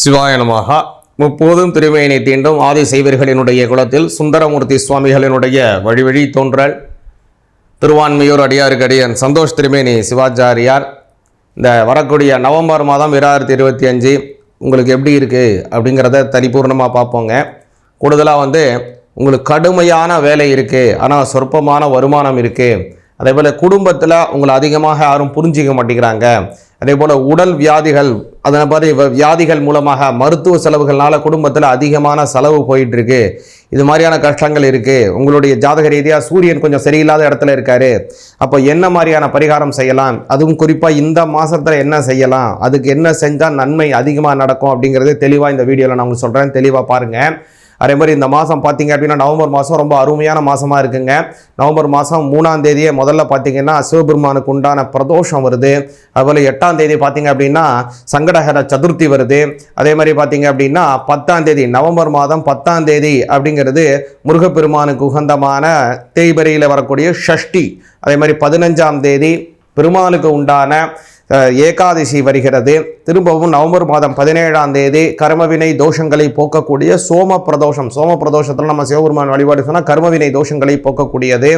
சிவாயனமாக. முப்போதும் திருமையினை தீண்டும் ஆதி சைவர்களினுடைய குலத்தில் சுந்தரமூர்த்தி சுவாமிகளினுடைய வழிவழி தோன்றல். திருவான்மையூர் அடியாருக்கு அடியன் சந்தோஷ் திருமேனி சிவாச்சாரியார். இந்த வரக்கூடிய நவம்பர் மாதம் இரண்டாயிரத்தி இருபத்தி அஞ்சு உங்களுக்கு எப்படி இருக்குது அப்படிங்கிறத தனிபூர்ணமாக பார்ப்போங்க. கூடுதலாக வந்து உங்களுக்கு கடுமையான வேலை இருக்குது ஆனால் சொற்பமான வருமானம் இருக்குது அதே போல் குடும்பத்தில் உங்களை அதிகமாக யாரும் புரிஞ்சிக்க மாட்டேங்கிறாங்க. அதே போல் உடல் வியாதிகள் அதே மாதிரி வியாதிகள் மூலமாக மருத்துவ செலவுகள்னால குடும்பத்தில் அதிகமான செலவு போயிட்டுருக்கு. இது மாதிரியான கஷ்டங்கள் இருக்குது உங்களுடைய ஜாதக ரீதியாக சூரியன் கொஞ்சம் சரியில்லாத இடத்துல இருக்காரு. அப்போ என்ன மாதிரியான பரிகாரம் செய்யலாம்? அதுவும் குறிப்பாக இந்த மாதத்தில் என்ன செய்யலாம்? அதுக்கு என்ன செஞ்சால் நன்மை அதிகமாக நடக்கும் அப்படிங்கிறது தெளிவாக இந்த வீடியோவில் நான் உங்களுக்கு சொல்கிறேன் தெளிவாக பாருங்கள் அதே மாதிரி இந்த மாதம் பார்த்தீங்க அப்படின்னா நவம்பர் மாதம் ரொம்ப அருமையான மாதமாக இருக்குங்க. நவம்பர் மாதம் மூணாம் தேதியே முதல்ல பார்த்தீங்கன்னா சிவபெருமானுக்கு உண்டான பிரதோஷம் வருது. அதுபோல் எட்டாம் தேதி பார்த்தீங்க அப்படின்னா சங்கடஹர சதுர்த்தி வருது. அதே மாதிரி பார்த்தீங்க அப்படின்னா பத்தாம் தேதி நவம்பர் மாதம் பத்தாம் தேதி அப்படிங்கிறது முருகப்பெருமானுக்கு உகந்தமான தேய்பரியில் வரக்கூடிய ஷஷ்டி. அதே மாதிரி பதினஞ்சாம் தேதி பெருமாளுக்கு உண்டான ஏகாதசி வருகிறது. திரும்பவும் நவம்பர் மாதம் பதினேழாம் தேதி கர்மவினை தோஷங்களை போக்கக்கூடிய சோம பிரதோஷம் சோம பிரதோஷத்தில் நம்ம சிவபெருமான் வழிபாடு சொன்னால் கர்மவினை தோஷங்களை போக்கக்கூடியது.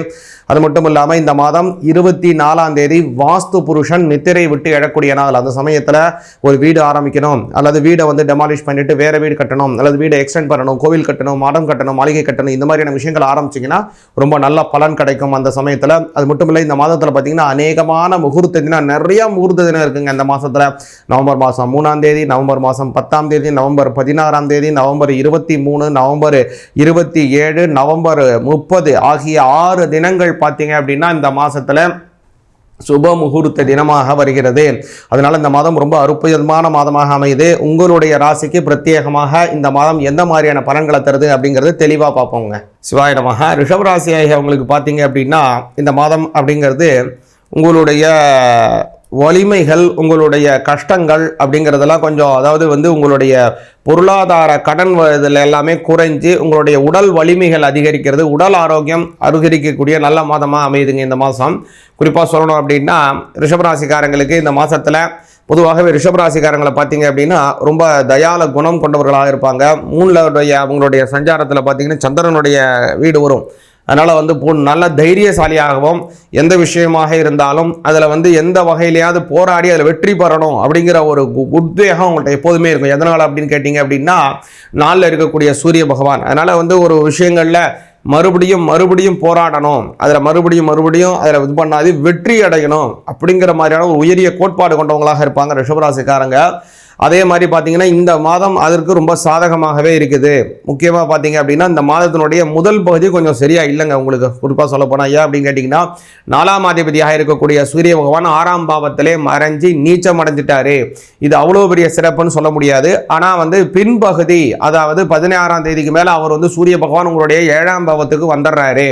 அது மட்டும் இல்லாமல் இந்த மாதம் இருபத்தி நாலாம் தேதி வாஸ்து புருஷன் நித்திரை விட்டு எழக்கூடிய நாள். அந்த சமயத்தில் ஒரு வீடு ஆரம்பிக்கணும். அல்லது வீடை வந்து டெமாலிஷ் பண்ணிட்டு வேறு வீடு கட்டணும். அல்லது வீடை எக்ஸ்டெண்ட் பண்ணணும். கோவில் கட்டணும் மடம் கட்டணும் மாளிகை கட்டணும். இந்த மாதிரியான விஷயங்கள் ஆரம்பிச்சிங்கன்னா ரொம்ப நல்ல பலன் கிடைக்கும் அந்த சமயத்தில். அது மட்டும் இல்லை இந்த மாதத்தில் பார்த்தீங்கன்னா அநேகமான முகூர்த்தத்தினா நிறைய முகூர்த்த தினம் இருக்குங்க இந்த மாதத்தில் நவம்பர் மாதம் மூணாம் தேதி நவம்பர் மாதம் பத்தாம் தேதி நவம்பர் பதினாறாம் தேதி நவம்பர் இருபத்தி மூணு நவம்பர் இருபத்தி ஏழு நவம்பர் முப்பது ஆகிய ஆறு தினங்கள் பார்த்தீங்க அப்படின்னா இந்த மாதத்தில் சுப முகூர்த்த தினமாக வருகிறது. அதனால் இந்த மாதம் ரொம்ப அற்புதமான மாதமாக அமையுது. உங்களுடைய ராசிக்கு பிரத்யேகமாக இந்த மாதம் எந்த மாதிரியான பலன்களை தருது அப்படிங்கிறது தெளிவாக பார்ப்போங்க. சிவாயிடமாக ரிஷபராசி ஆகிய உங்களுக்கு பார்த்தீங்க அப்படின்னா இந்த மாதம் அப்படிங்கிறது உங்களுடைய வலிமைகள் உங்களுடைய கஷ்டங்கள் அப்படிங்கிறதெல்லாம் கொஞ்சம் அதாவது வந்து உங்களுடைய பொருளாதார கடன் இதில் எல்லாமே குறைஞ்சு உங்களுடைய உடல் வலிமைகள் அதிகரிக்கிறது உடல் ஆரோக்கியம் அதிகரிக்கக்கூடிய நல்ல மாதமாக அமையுதுங்க இந்த மாதம். குறிப்பாக சொல்லணும் அப்படின்னா ரிஷபராசிக்காரங்களுக்கு இந்த மாதத்தில் பொதுவாகவே ரிஷபராசிக்காரங்களை பார்த்தீங்க அப்படின்னா ரொம்ப தயால குணம் கொண்டவர்களாக இருப்பாங்க. மூணுடைய அவங்களுடைய சஞ்சாரத்தில் பார்த்தீங்கன்னா சந்திரனுடைய வீடு வரும். அதனால் வந்து பொ- நல்ல தைரியசாலியாகவும் எந்த விஷயமாக இருந்தாலும் அதில் வந்து எந்த வகையிலையாவது போராடி அதில் வெற்றி பெறணும் அப்படிங்கிற ஒரு கு- உத்வேகம் உங்கள்கிட்ட எப்போதுமே இருக்கும். எதனால் அப்படின்னு கேட்டிங்க அப்படின்னா நாளில் இருக்கக்கூடிய சூரிய பகவான். அதனால் வந்து ஒரு விஷயங்களில் மறுபடியும் மறுபடியும் போராடணும். அதில் மறுபடியும் மறுபடியும் அதில் இது பண்ணாது வெற்றி அடையணும் அப்படிங்கிற மாதிரியான ஒரு உயரிய கோட்பாடு கொண்டவங்களாக இருப்பாங்க ரிஷபராசிக்காரங்க. அதே மாதிரி பார்த்தீங்கன்னா இந்த மாதம் அதற்கு ரொம்ப சாதகமாகவே இருக்குது. முக்கியமாக பார்த்தீங்க அப்படின்னா இந்த மாதத்தினுடைய முதல் பகுதி கொஞ்சம் சரியாக இல்லைங்க உங்களுக்கு. குறிப்பாக சொல்ல போனால் ஏன் அப்படின்னு கேட்டிங்கன்னா நாலாம் அதிபதியாக இருக்கக்கூடிய சூரிய பகவான் ஆறாம் பாவத்திலே மறைஞ்சி நீச்சம் அடைஞ்சிட்டாரு. இது அவ்வளோ பெரிய சிறப்புன்னு சொல்ல முடியாது. ஆனால் வந்து பின்பகுதி அதாவது பதினாறாம் தேதிக்கு மேலே அவர் வந்து சூரிய பகவான் உங்களுடைய ஏழாம் பாவத்துக்கு வந்துடுறாரு.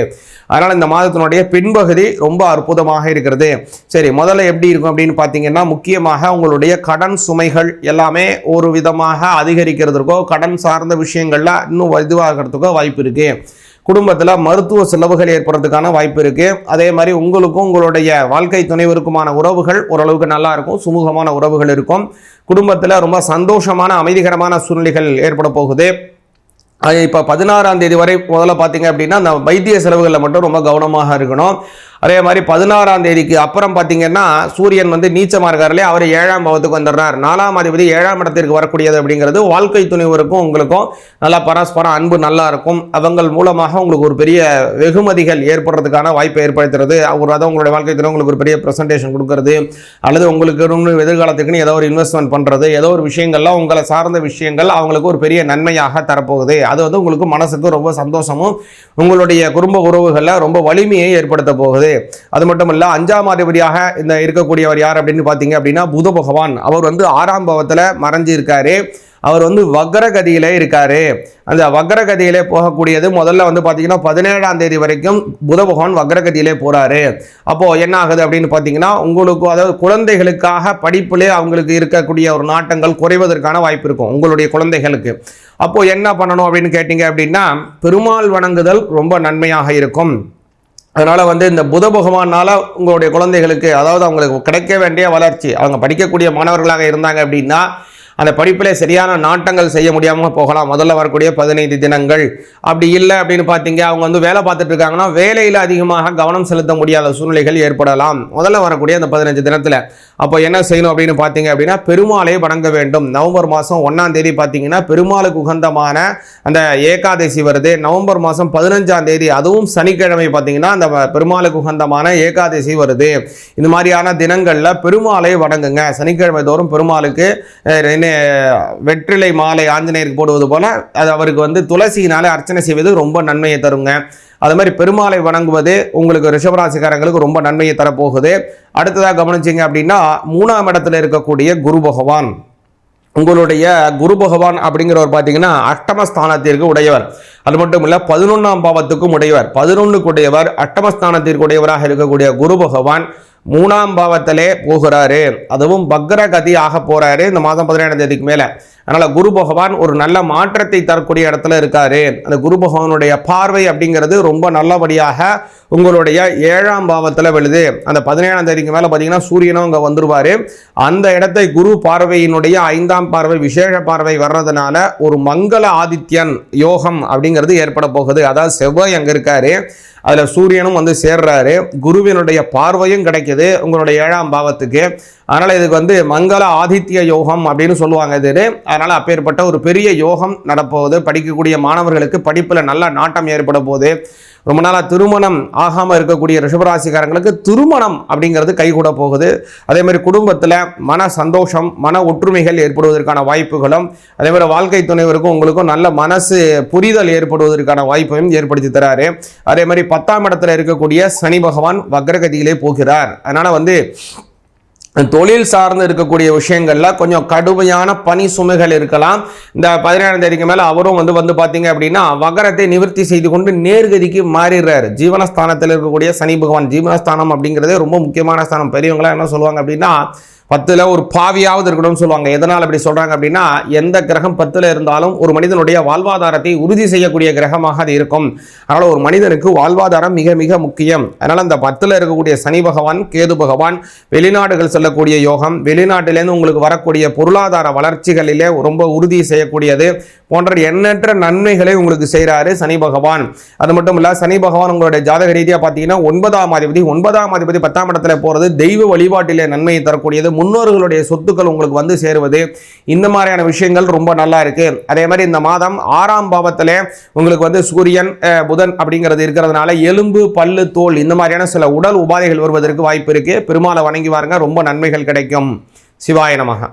அதனால் இந்த மாதத்தினுடைய பின்பகுதி ரொம்ப அற்புதமாக இருக்கிறது. சரி முதல்ல எப்படி இருக்கும் அப்படின்னு பார்த்தீங்கன்னா முக்கியமாக உங்களுடைய கடன் சுமைகள் எல்லாமே ஒரு விதமாக அதிகரிக்கிறதுக்கோ கடன் சார்ந்த விஷயங்கள்ல இன்னும் இதுவாகிறதுக்கோ வாய்ப்பு இருக்குது குடும்பத்தில் மருத்துவ செலவுகள் ஏற்படுறதுக்கான வாய்ப்பு இருக்குது அதே மாதிரி உங்களுக்கும் உங்களுடைய வாழ்க்கை துணைவருக்குமான உறவுகள் ஓரளவுக்கு நல்லா இருக்கும் சுமூகமான உறவுகள் இருக்கும். குடும்பத்தில் ரொம்ப சந்தோஷமான அமைதிகரமான சூழ்நிலைகள் ஏற்பட போகுது. அது இப்போ பதினாறாம் தேதி வரை முதல்ல பார்த்தீங்க அப்படின்னா அந்த வைத்திய செலவுகளில் மட்டும் ரொம்ப கவனமாக இருக்கணும். அதே மாதிரி பதினாறாம் தேதிக்கு அப்புறம் பார்த்தீங்கன்னா சூரியன் வந்து நீச்சமாக இருக்காருலே அவர் ஏழாம் பாவத்துக்கு வந்துடுறார். நாலாம் அதிபதி ஏழாம் இடத்திற்கு வரக்கூடியது அப்படிங்கிறது வாழ்க்கை துணைவருக்கும் உங்களுக்கும் நல்லா பரஸ்பரம் அன்பு நல்லா இருக்கும். அவங்கள் மூலமாக உங்களுக்கு ஒரு பெரிய வெகுமதிகள் ஏற்படுறதுக்கான வாய்ப்பை ஏற்படுத்துறது அவர் அதை உங்களுடைய வாழ்க்கை துணை உங்களுக்கு ஒரு பெரிய ப்ரெசன்டேஷன் கொடுக்கறது அல்லது உங்களுக்கு இன்னும் எதிர்காலத்துக்குன்னு ஏதோ ஒரு இன்வெஸ்ட்மெண்ட் பண்ணுறது ஏதோ ஒரு விஷயங்கள்லாம் உங்களை சார்ந்த விஷயங்கள் அவங்களுக்கு ஒரு பெரிய நன்மையாக தரப்போகுது. அது வந்து உங்களுக்கு மனசுக்கு ரொம்ப சந்தோஷமும் உங்களுடைய குடும்ப உறவுகளில் ரொம்ப வலிமையை ஏற்படுத்த போகுது. அது மட்டும் இல்ல அஞ்சாம் அதிபதியாக இந்த இருக்கக்கூடியவர் யார் அப்படின்னு பார்த்தீங்க அப்படின்னா புத பகவான். அவர் வந்து ஆறாம் பாவத்தில் மறைஞ்சு இருக்காரு அவர் வந்து வக்ரகதியிலே இருக்காரு. அந்த வக்ரகதியிலே போகக்கூடியது முதல்ல வந்து பார்த்தீங்கன்னா பதினேழாம் தேதி வரைக்கும் புத பகவான் வக்ரகதியிலே போறாரு. அப்போ என்ன ஆகுது அப்படின்னு பார்த்தீங்கன்னா உங்களுக்கு அதாவது குழந்தைகளுக்காக படிப்பிலே அவங்களுக்கு இருக்கக்கூடிய ஒரு நாட்டங்கள் குறைவதற்கான வாய்ப்பு இருக்கும் உங்களுடைய குழந்தைகளுக்கு. அப்போ என்ன பண்ணணும் அப்படின்னு கேட்டிங்க அப்படின்னா பெருமாள் வணங்குதல் ரொம்ப நன்மையாக இருக்கும். அதனால் வந்து இந்த புத பகவானால் உங்களுடைய குழந்தைகளுக்கு அதாவது அவங்களுக்கு கிடைக்க வேண்டிய வளர்ச்சி அவங்க படிக்கக்கூடிய மாணவர்களாக இருந்தாங்க அப்படின்னா அந்த படிப்பில் சரியான நாட்டங்கள் செய்ய முடியாமல் போகலாம். முதல்ல வரக்கூடிய பதினைந்து தினங்கள். அப்படி இல்லை அப்படின்னு பார்த்தீங்க அவங்க வந்து வேலை பார்த்துட்டு இருக்காங்கன்னா வேலையில் அதிகமாக கவனம் செலுத்த முடியாத சூழ்நிலைகள் ஏற்படலாம். முதல்ல வரக்கூடிய அந்த பதினஞ்சு தினத்தில். அப்போ என்ன செய்யணும் அப்படின்னு பார்த்தீங்க அப்படின்னா பெருமாளை வணங்க வேண்டும். நவம்பர் மாதம் ஒன்றாம் தேதி பார்த்தீங்கன்னா பெருமாளுக்கு உகந்தமான அந்த ஏகாதசி வருது. நவம்பர் மாதம் பதினஞ்சாம் தேதி அதுவும் சனிக்கிழமை பார்த்தீங்கன்னா அந்த பெருமாளுக்கு உகந்தமான ஏகாதசி வருது. இந்த மாதிரியான தினங்களில் பெருமாளை வணங்குங்க. சனிக்கிழமை தோறும் பெருமாளுக்கு அஹ், வெற்றிலை மாலை ஆஞ்சநேயருக்கு போடுவது போல அது அவருக்கு வந்து துளசியினாலே அர்ச்சனை செய்வது ரொம்ப நன்மையை தருங்க. அது மாதிரி பெருமாளை வணங்குவது உங்களுக்கு ரிஷபராசிக்காரங்களுக்கு ரொம்ப நன்மையை தரப்போகுது. அடுத்ததாக கவனிச்சிங்க அப்படின்னா மூணாம் இடத்துல இருக்கக்கூடிய குரு பகவான். உங்களுடைய குரு பகவான் அப்படிங்கிறவர் பார்த்தீங்கன்னா அஷ்டமஸ்தானத்திற்கு உடையவர். அது மட்டும் இல்லை பதினொன்றாம் பாவத்துக்கும் உடையவர். பதினொன்றுக்கு உடையவர் அஷ்டமஸ்தானத்திற்கு உடையவராக இருக்கக்கூடிய குரு பகவான் மூணாம் பாவத்திலே போகிறாரு. அதுவும் பக்ரகதி ஆக போறாரு. இந்த மாதம் பதினேழாம் தேதிக்கு மேலே. அதனால் குரு பகவான் ஒரு நல்ல மாற்றத்தை தரக்கூடிய இடத்துல இருக்காரு. அந்த குரு பகவானுடைய பார்வை அப்படிங்கிறது ரொம்ப நல்லபடியாக உங்களுடைய ஏழாம் பாவத்தில் விழுது. அந்த பதினேழாம் தேதிக்கு மேலே பார்த்தீங்கன்னா சூரியனும் அங்கே வந்துடுவார் அந்த இடத்தை குரு பார்வையினுடைய ஐந்தாம் பார்வை விசேஷ பார்வை வர்றதுனால ஒரு மங்கள ஆதித்யன் யோகம் அப்படிங்கிறது ஏற்பட போகுது. அதாவது செவ்வாய் அங்கே இருக்காரு. அதில் சூரியனும் வந்து சேர்றாரு. குருவினுடைய பார்வையும் கிடைக்குது உங்களுடைய ஏழாம் பாவத்துக்கு. அதனால் இதுக்கு வந்து மங்கள ஆதித்ய யோகம் அப்படின்னு சொல்லுவாங்க இது. அதனால் அப்பேற்பட்ட ஒரு பெரிய யோகம் நடப்போகுது. படிக்கக்கூடிய மாணவர்களுக்கு படிப்பில் நல்ல நாட்டம் ஏற்பட போகுது. ரொம்ப நாளாக திருமணம் ஆகாமல் இருக்கக்கூடிய ரிஷபராசிக்காரங்களுக்கு திருமணம் அப்படிங்கிறது கைகூட போகுது. அதே மாதிரி குடும்பத்தில் மன சந்தோஷம் மன ஒற்றுமைகள் ஏற்படுவதற்கான வாய்ப்புகளும் அதே மாதிரி வாழ்க்கை துணைவருக்கும் உங்களுக்கும் நல்ல மனசு புரிதல் ஏற்படுவதற்கான வாய்ப்பையும் ஏற்படுத்தி தராரு. அதே மாதிரி பத்தாம் இடத்துல இருக்கக்கூடிய சனி பகவான் வக்ரகதியிலே போகிறார். அதனால் வந்து தொழில் சார்ந்து இருக்கக்கூடிய விஷயங்களில் கொஞ்சம் கடுமையான பணி சுமைகள் இருக்கலாம். இந்த பதினேழாம் தேதிக்கு மேலே அவரும் வந்து வந்து பார்த்தீங்க அப்படின்னா வகரத்தை நிவர்த்தி செய்து கொண்டு நேர்கதிக்கு மாறிடுறாரு. ஜீவனஸ்தானத்தில் இருக்கக்கூடிய சனி பகவான் ஜீவனஸ்தானம் அப்படிங்கிறதே ரொம்ப முக்கியமான ஸ்தானம். பெரியவங்களாம் என்ன சொல்லுவாங்க அப்படின்னா பத்தில் ஒரு பாவியாவது இருக்கணும்னு சொல்லுவாங்க. எதனால் அப்படி சொல்கிறாங்க அப்படின்னா எந்த கிரகம் பத்தில் இருந்தாலும் ஒரு மனிதனுடைய வாழ்வாதாரத்தை உறுதி செய்யக்கூடிய கிரகமாக அது இருக்கும். அதனால் ஒரு மனிதனுக்கு வாழ்வாதாரம் மிக மிக முக்கியம். அதனால் அந்த பத்தில் இருக்கக்கூடிய சனி பகவான் கேது பகவான் வெளிநாடுகள் செல்லக்கூடிய யோகம் வெளிநாட்டிலேருந்து உங்களுக்கு வரக்கூடிய பொருளாதார வளர்ச்சிகளிலே ரொம்ப உறுதி செய்யக்கூடியது போன்ற எண்ணற்ற நன்மைகளை உங்களுக்கு செய்கிறாரு சனி பகவான். அது மட்டும் இல்லை சனி பகவான் உங்களுடைய ஜாதக ரீதியாக பார்த்தீங்கன்னா ஒன்பதாம் அதிபதி ஒன்பதாம் அதிபதி பத்தாம் இடத்துல போகிறது தெய்வ வழிபாட்டிலே நன்மையை தரக்கூடியது. முன்னோர்களுடைய சொத்துக்கள் உங்களுக்கு வந்து சேருவது. இந்த மாதிரியான விஷயங்கள் ரொம்ப நல்லா இருக்கு. அதே மாதிரி இந்த மாதம் ஆறாம் பாவத்தில் உங்களுக்கு வந்து சூரியன் புதன் அப்படிங்கிறது இருக்கிறதுனால எலும்பு பல்லு தோல் இந்த மாதிரியான சில உடல் உபாதைகள் வருவதற்கு வாய்ப்பு இருக்கு. பெருமாளை வணங்கி வாருங்க. ரொம்ப நன்மைகள் கிடைக்கும். சிவாய நமக.